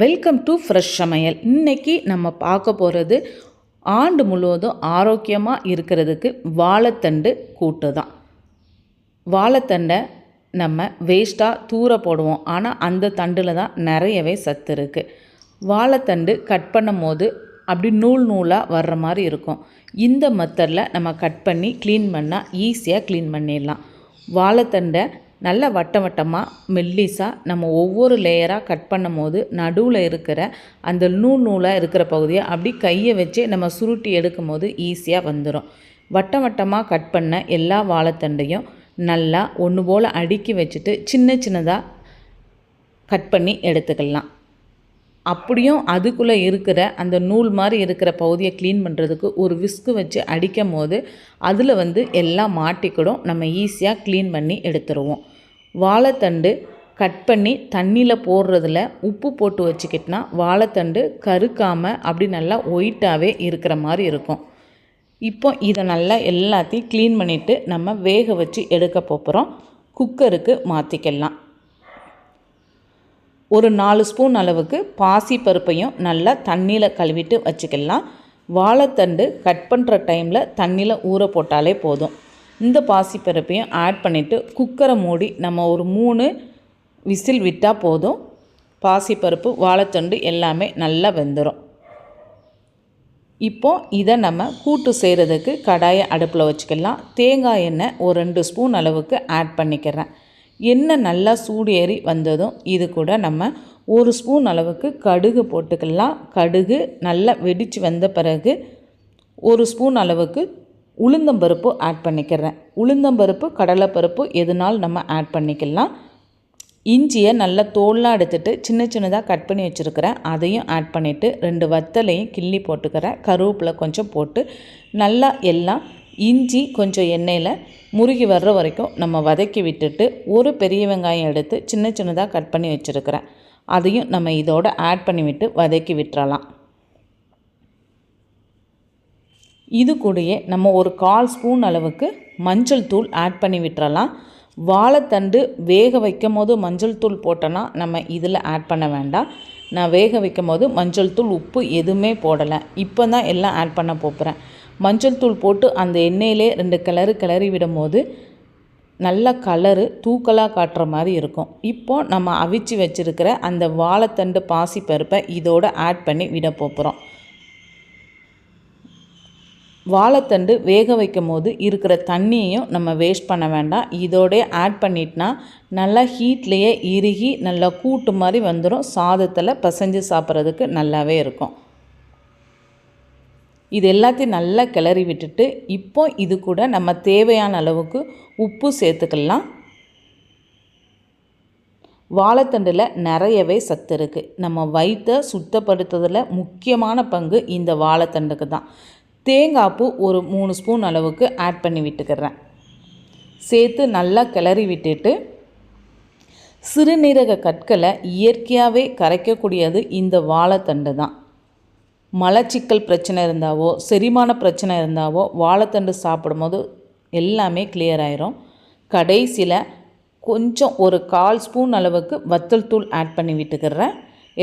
Welcome to fresh சமையல். இன்றைக்கி நம்ம பார்க்க போகிறது ஆண்டு முழுவதும் ஆரோக்கியமாக இருக்கிறதுக்கு வாழைத்தண்டு கூட்டு தான் வாழைத்தண்டை நம்ம வேஸ்ட்டாக தூர போடுவோம். ஆனால் அந்த தண்டில் தான் நிறையவே சத்து இருக்குது வாழைத்தண்டு கட் பண்ணும் போது அப்படி நூல் நூலாக வர்ற மாதிரி இருக்கும். இந்த மெத்தடில் நம்ம கட் பண்ணி க்ளீன் பண்ணால் ஈஸியாக க்ளீன் பண்ணிடலாம். வாழைத்தண்டை நல்ல வட்டம் வட்டமாக மெல்லிஸாக நம்ம ஒவ்வொரு லேயராக கட் பண்ணும் போது நடுவில் இருக்கிற அந்த நூல் நூலாக இருக்கிற பகுதியை அப்படி கையை வச்சு நம்ம சுருட்டி எடுக்கும் போது ஈஸியாக வந்துடும் வட்டம் வட்டமாக கட் பண்ண எல்லா வாழைத்தண்டையும் நல்லா ஒன்று போல் அடுக்கி வச்சுட்டு சின்ன சின்னதாக கட் பண்ணி எடுத்துக்கலாம். அப்படியும் அதுக்குள்ளே இருக்கிற அந்த நூல் மாதிரி இருக்கிற பகுதியை க்ளீன் பண்ணுறதுக்கு ஒரு விஸ்கு வச்சு அடிக்கும் போது அதில் வந்து எல்லாம் மாட்டிக்கிடும். நம்ம ஈஸியாக க்ளீன் பண்ணி எடுத்துருவோம். வாழைத்தண்டு கட் பண்ணி தண்ணியில் போடுறதுல உப்பு போட்டு வச்சுக்கிட்டனா வாழைத்தண்டு கருக்காமல் அப்படி நல்லா ஒயிட்டாகவே இருக்கிற மாதிரி இருக்கும். இப்போ இதை நல்லா எல்லாத்தையும் க்ளீன் பண்ணிவிட்டு நம்ம வேக வச்சு எடுக்க போகிறோம் குக்கருக்கு மாற்றிக்கலாம் ஒரு நாலு ஸ்பூன் அளவுக்கு பாசி பருப்பையும் நல்லா தண்ணியில் கழுவிட்டு வச்சுக்கலாம். வாழைத்தண்டு கட் பண்ணுற டைமில் தண்ணியில் ஊற போட்டாலே போதும். இந்த பாசிப்பருப்பையும் ஆட் பண்ணிவிட்டு குக்கரை மூடி நம்ம ஒரு மூணு விசில் விட்டால் போதும். பாசிப்பருப்பு வாழைத்தண்டு எல்லாமே நல்லா வெந்துடும் இப்போ இதை நம்ம கூட்டு செய்கிறதுக்கு கடாயை அடுப்பில் வச்சுக்கலாம். தேங்காய் எண்ணெய் ஒரு ரெண்டு ஸ்பூன் அளவுக்கு ஆட் பண்ணிக்கிறேன். எண்ணெய் நல்லா சூடு ஏறி வந்ததும் இது கூட நம்ம ஒரு ஸ்பூன் அளவுக்கு கடுகு போட்டுக்கலாம். கடுகு நல்லா வெடித்து வந்த பிறகு ஒரு ஸ்பூன் அளவுக்கு உளுந்தம்பருப்பு ஆட் பண்ணிக்கிறேன். உளுந்தம்பருப்பு கடலைப்பருப்பு எதுனாலும் நம்ம ஆட் பண்ணிக்கலாம். இஞ்சியை நல்லா தோல்லாம் எடுத்துகிட்டு சின்ன சின்னதாக கட் பண்ணி வச்சுருக்கிறேன். அதையும் ஆட் பண்ணிவிட்டு ரெண்டு வத்தலையும் கிள்ளி போட்டுக்கிறேன். கருவேப்பிலை கொஞ்சம் போட்டு நல்லா எல்லாம் இஞ்சி கொஞ்சம் எண்ணெயில் முருகி வர்ற வரைக்கும் நம்ம வதக்கி விட்டுட்டு ஒரு பெரிய வெங்காயம் எடுத்து சின்ன சின்னதாக கட் பண்ணி வச்சுருக்கிறேன். அதையும் நம்ம இதோடு ஆட் பண்ணிவிட்டு வதக்கி விட்டுறலாம். இது கூடயே நம்ம ஒரு கால் ஸ்பூன் அளவுக்கு மஞ்சள் தூள் ஆட் பண்ணி விட்டுறலாம். வாழைத்தண்டு வேக வைக்கும் போது மஞ்சள் தூள் போட்டோன்னா நம்ம இதில் ஆட் பண்ண வேண்டாம். நான் வேக வைக்கும் போது மஞ்சள் தூள் உப்பு எதுவுமே போடலை. இப்போ தான் எல்லாம் ஆட் பண்ண போகிறேன் மஞ்சள் தூள் போட்டு அந்த எண்ணெயிலே ரெண்டு கிளறு கிளறி விடும் போது நல்ல கலரு தூக்கலாக காட்டுற மாதிரி இருக்கும். இப்போ நம்ம அவிச்சு வச்சுருக்கிற அந்த வாழைத்தண்டு பாசி பருப்பை இதோடு ஆட் பண்ணி விட போகிறோம் வாழைத்தண்டு வேக வைக்கும் போது இருக்கிற தண்ணியையும் நம்ம வேஸ்ட் பண்ண வேண்டாம். இதோடய ஆட் பண்ணிட்டனா நல்லா ஹீட்லேயே இறுகி நல்லா கூட்டு மாதிரி வந்துடும் சாதத்தில் பசைஞ்சு சாப்பிட்றதுக்கு நல்லாவே இருக்கும். இது எல்லாத்தையும் நல்லா கிளறி விட்டுட்டு இப்போ இது கூட நம்ம தேவையான அளவுக்கு உப்பு சேர்த்துக்கலாம். வாழைத்தண்டில் நிறையவே சத்து இருக்குது நம்ம வயிற்றை சுத்தப்படுத்துறதில் முக்கியமான பங்கு இந்த வாழைத்தண்டுக்கு தான். தேங்காய் பூ ஒரு மூணு ஸ்பூன் அளவுக்கு ஆட் பண்ணி விட்டுக்கிறேன். சேர்த்து நல்லா கிளறி விட்டுட்டு சிறுநீரக கற்களை இயற்கையாகவே கரைக்கக்கூடியது இந்த வாழைத்தண்டு தான். மலச்சிக்கல் பிரச்சனை இருந்தாவோ செரிமான பிரச்சனை இருந்தாவோ வாழைத்தண்டு சாப்பிடும்போது எல்லாமே கிளியர் ஆயிரும். கடைசியில் கொஞ்சம் ஒரு கால் ஸ்பூன் அளவுக்கு வத்தல் தூள் ஆட் பண்ணி விட்டுக்கிறேன்.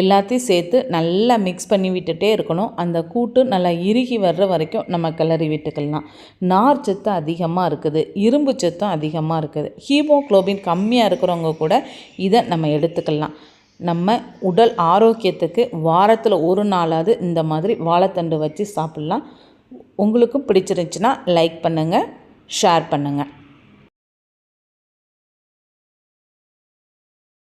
எல்லாத்தையும் சேர்த்து நல்லா மிக்ஸ் பண்ணி விட்டுட்டே இருக்கணும். அந்த கூட்டு நல்லா இறுகி வர்ற வரைக்கும் நம்ம கிளறி விட்டுக்கலாம். நார் சத்து அதிகமாக இருக்குது இரும்பு சத்தும் அதிகமாக இருக்குது. ஹீமோக்ளோபின் கம்மியாக இருக்கிறவங்க கூட இதை நம்ம எடுத்துக்கலாம். நம்ம உடல் ஆரோக்கியத்துக்கு வாரத்தில் ஒரு நாளாவது இந்த மாதிரி வாழைத்தண்டு வச்சு சாப்பிட்லாம். உங்களுக்கும் பிடிச்சிருந்துச்சின்னா லைக் பண்ணுங்கள் ஷேர் பண்ணுங்கள்